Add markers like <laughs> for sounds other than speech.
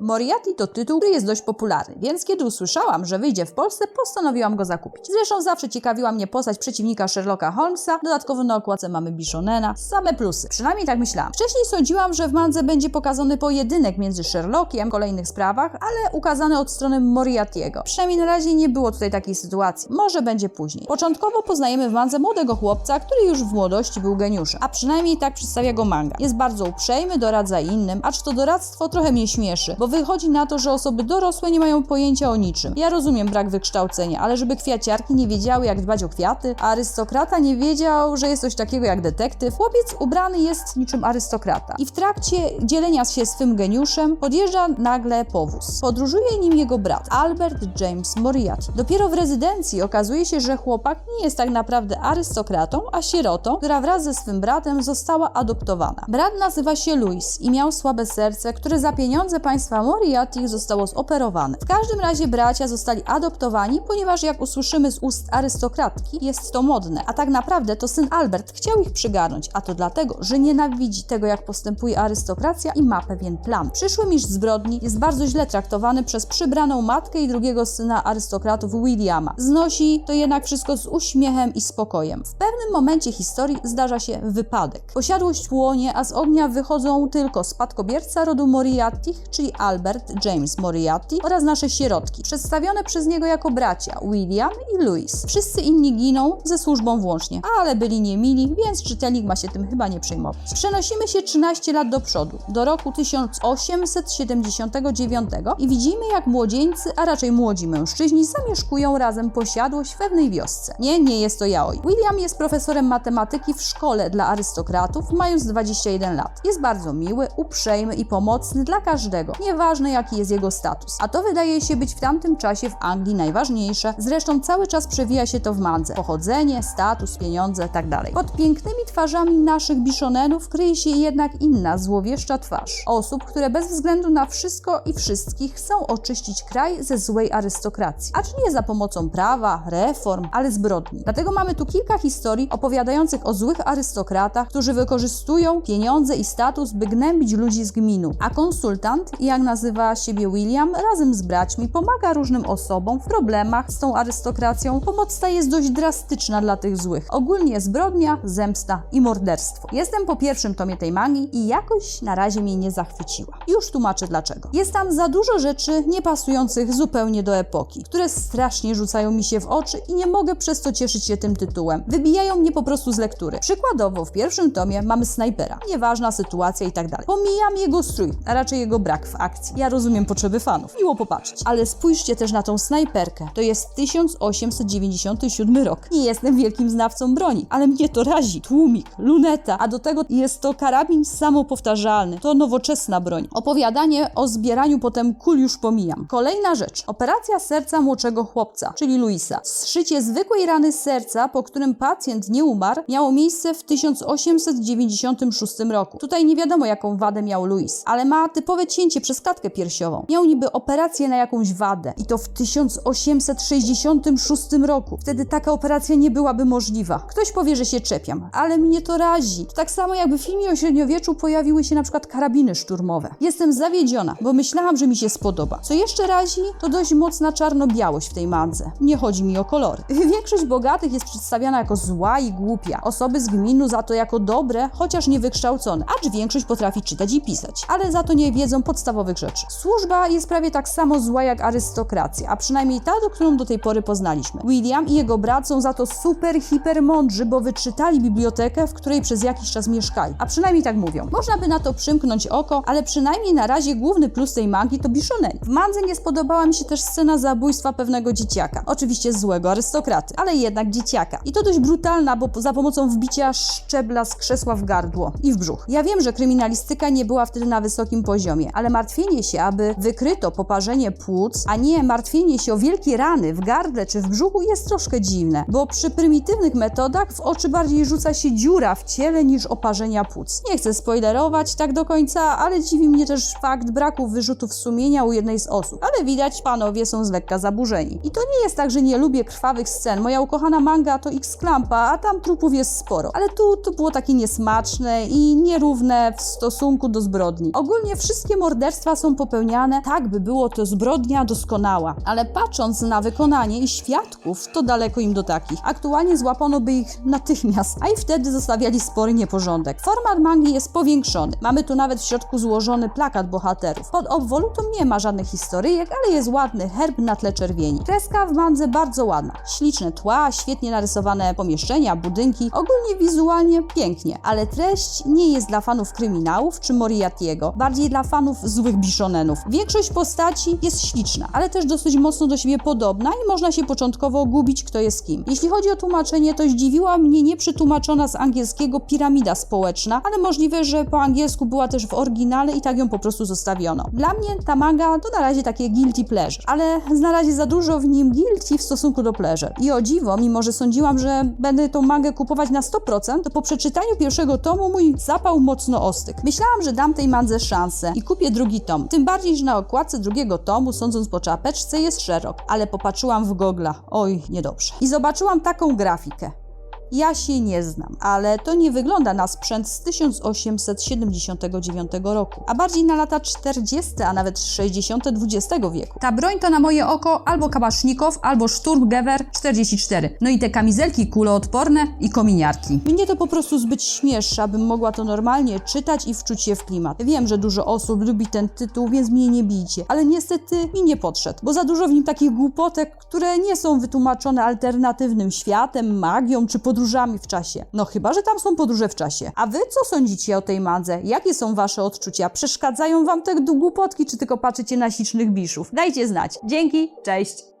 Moriarty to tytuł, który jest dość popularny, więc kiedy usłyszałam, że wyjdzie w Polsce, postanowiłam go zakupić. Zresztą zawsze ciekawiła mnie postać przeciwnika Sherlocka Holmesa, dodatkowo na okładce mamy Bishonena, same plusy. Przynajmniej tak myślałam. Wcześniej sądziłam, że w mandze będzie pokazany pojedynek między Sherlockiem w kolejnych sprawach, ale ukazany od strony Moriarty'ego. Przynajmniej na razie nie było tutaj takiej sytuacji. Może będzie później. Początkowo poznajemy w mandze młodego chłopca, który już w młodości był geniuszem, a przynajmniej tak przedstawia go manga. Jest bardzo uprzejmy, doradza innym, acz to doradztwo trochę mnie śmieszy, bo wychodzi na to, że osoby dorosłe nie mają pojęcia o niczym. Ja rozumiem brak wykształcenia, ale żeby kwiaciarki nie wiedziały jak dbać o kwiaty, a arystokrata nie wiedział, że jest coś takiego jak detektyw, chłopiec ubrany jest niczym arystokrata. I w trakcie dzielenia się swym geniuszem podjeżdża nagle powóz. Podróżuje nim jego brat, Albert James Moriarty. Dopiero w rezydencji okazuje się, że chłopak nie jest tak naprawdę arystokratą, a sierotą, która wraz ze swym bratem została adoptowana. Brat nazywa się Louis i miał słabe serce, które za pieniądze państwa Moriarty zostało zoperowane. W każdym razie bracia zostali adoptowani, ponieważ jak usłyszymy z ust arystokratki, jest to modne, a tak naprawdę to syn Albert chciał ich przygarnąć, a to dlatego, że nienawidzi tego, jak postępuje arystokracja i ma pewien plan. Przyszły mistrz zbrodni jest bardzo źle traktowany przez przybraną matkę i drugiego syna arystokratów Williama. Znosi to jednak wszystko z uśmiechem i spokojem. W pewnym momencie historii zdarza się wypadek. Posiadłość płonie, a z ognia wychodzą tylko spadkobierca rodu Moriarty, czyli Albert James Moriarty oraz nasze sierotki, przedstawione przez niego jako bracia William i Louis. Wszyscy inni giną ze służbą włącznie, ale byli niemili, więc czytelnik ma się tym chyba nie przejmować. Przenosimy się 13 lat do przodu, do roku 1879 i widzimy jak młodzieńcy, a raczej młodzi mężczyźni zamieszkują razem posiadłość w pewnej wiosce. Nie, nie jest to yaoi. William jest profesorem matematyki w szkole dla arystokratów, mając 21 lat. Jest bardzo miły, uprzejmy i pomocny dla każdego, nieważne jaki jest jego status. A to wydaje się być w tamtym czasie w Anglii najważniejsze, zresztą cały czas przewija się to w mandze. Pochodzenie, status, pieniądze, tak dalej. Pod pięknymi twarzami naszych biszonenów kryje się jednak inna, złowieszcza twarz. Osób, które bez względu na wszystko i wszystkich chcą oczyścić kraj ze złej arystokracji. Acz nie za pomocą prawa, reform, ale zbrodni. Dlatego mamy tu kilka historii opowiadających o złych arystokratach, którzy wykorzystują pieniądze i status, by gnębić ludzi z gminu. A konsultant, jak nazywa siebie William, razem z braćmi pomaga różnym osobom w problemach z tą arystokracją. Pomoc ta jest dość drastyczna dla tych złych. Ogólnie zbrodnia, zemsta i morderstwo. Jestem po pierwszym tomie tej mangi i jakoś na razie mnie nie zachwyciła. Już tłumaczę dlaczego. Jest tam za dużo rzeczy niepasujących zupełnie do epoki, które strasznie rzucają mi się w oczy i nie mogę przez to cieszyć się tym tytułem. Wybijają mnie po prostu z lektury. Przykładowo w pierwszym tomie mamy snajpera. Nieważna sytuacja i tak dalej. Pomijam jego strój, a raczej jego brak w akcji. Ja rozumiem potrzeby fanów. Miło popatrzeć. Ale spójrzcie też na tą snajperkę. To jest 1897 rok. Nie jestem wielkim znawcą broni, ale mnie to razi. Tłumik, luneta, a do tego jest to karabin samopowtarzalny. To nowoczesna broń. Opowiadanie o zbieraniu potem kul już pomijam. Kolejna rzecz. Operacja serca młodszego chłopca, czyli Luisa. Zszycie zwykłej rany serca, po którym pacjent nie umarł, miało miejsce w 1896 roku. Tutaj nie wiadomo, jaką wadę miał Luis, ale ma typowe cięcie przez piersiową. Miał niby operację na jakąś wadę i to w 1866 roku. Wtedy taka operacja nie byłaby możliwa. Ktoś powie, że się czepiam, ale mnie to razi. Tak samo jakby w filmie o średniowieczu pojawiły się na przykład karabiny szturmowe. Jestem zawiedziona, bo myślałam, że mi się spodoba. Co jeszcze razi, to dość mocna czarno-białość w tej mandze. Nie chodzi mi o kolory. <laughs> Większość bogatych jest przedstawiana jako zła i głupia. Osoby z gminu za to jako dobre, chociaż niewykształcone, acz większość potrafi czytać i pisać, ale za to nie wiedzą podstawowych rzeczy. Służba jest prawie tak samo zła jak arystokracja, a przynajmniej ta, do którą do tej pory poznaliśmy. William i jego brat są za to super, hiper mądrzy, bo wyczytali bibliotekę, w której przez jakiś czas mieszkali. A przynajmniej tak mówią. Można by na to przymknąć oko, ale przynajmniej na razie główny plus tej magii to biszoneni. W mandze nie spodobała mi się też scena zabójstwa pewnego dzieciaka. Oczywiście złego arystokraty, ale jednak dzieciaka. I to dość brutalna, bo za pomocą wbicia szczebla z krzesła w gardło i w brzuch. Ja wiem, że kryminalistyka nie była wtedy na wysokim poziomie, ale martwienie się, aby wykryto poparzenie płuc, a nie martwienie się o wielkie rany w gardle czy w brzuchu jest troszkę dziwne, bo przy prymitywnych metodach w oczy bardziej rzuca się dziura w ciele niż oparzenia płuc. Nie chcę spoilerować tak do końca, ale dziwi mnie też fakt braku wyrzutów sumienia u jednej z osób. Ale widać, panowie są z lekka zaburzeni. I to nie jest tak, że nie lubię krwawych scen. Moja ukochana manga to X-Klampa, a tam trupów jest sporo. Ale tu to było takie niesmaczne i nierówne w stosunku do zbrodni. Ogólnie wszystkie morderstwa morderstwa są popełniane tak, by było to zbrodnia doskonała. Ale patrząc na wykonanie i świadków, to daleko im do takich. Aktualnie złapano by ich natychmiast, a i wtedy zostawiali spory nieporządek. Format mangi jest powiększony. Mamy tu nawet w środku złożony plakat bohaterów. Pod obwolutą nie ma żadnych historyjek, ale jest ładny herb na tle czerwieni. Kreska w mandze bardzo ładna. Śliczne tła, świetnie narysowane pomieszczenia, budynki. Ogólnie wizualnie pięknie, ale treść nie jest dla fanów kryminałów czy Moriarty'ego, bardziej dla fanów złych biszonenów. Większość postaci jest śliczna, ale też dosyć mocno do siebie podobna i można się początkowo gubić, kto jest kim. Jeśli chodzi o tłumaczenie, to zdziwiła mnie nieprzetłumaczona z angielskiego piramida społeczna, ale możliwe, że po angielsku była też w oryginale i tak ją po prostu zostawiono. Dla mnie ta manga to na razie takie guilty pleasure, ale na razie za dużo w nim guilty w stosunku do pleasure. I o dziwo, mimo że sądziłam, że będę tą mangę kupować na 100%, to po przeczytaniu pierwszego tomu mój zapał mocno ostygł. Myślałam, że dam tej mandze szansę i kupię drugi tom. Tym bardziej, że na okładce drugiego tomu, sądząc po czapeczce, jest szerok, ale popatrzyłam w gogla. Oj, niedobrze. I zobaczyłam taką grafikę. Ja się nie znam, ale to nie wygląda na sprzęt z 1879 roku, a bardziej na lata 40., a nawet 60. XX wieku. Ta broń to na moje oko albo kabasznikow, albo Sturmgewehr 44. No i te kamizelki kuloodporne i kominiarki. Mnie to po prostu zbyt śmieszy, abym mogła to normalnie czytać i wczuć się w klimat. Wiem, że dużo osób lubi ten tytuł, więc mnie nie bijcie, ale niestety mi nie podszedł, bo za dużo w nim takich głupotek, które nie są wytłumaczone alternatywnym światem, magią czy podróżami w czasie. No chyba, że tam są podróże w czasie. A wy co sądzicie o tej mandze? Jakie są wasze odczucia? Przeszkadzają wam te głupotki, czy tylko patrzycie na ślicznych biszów? Dajcie znać. Dzięki, cześć!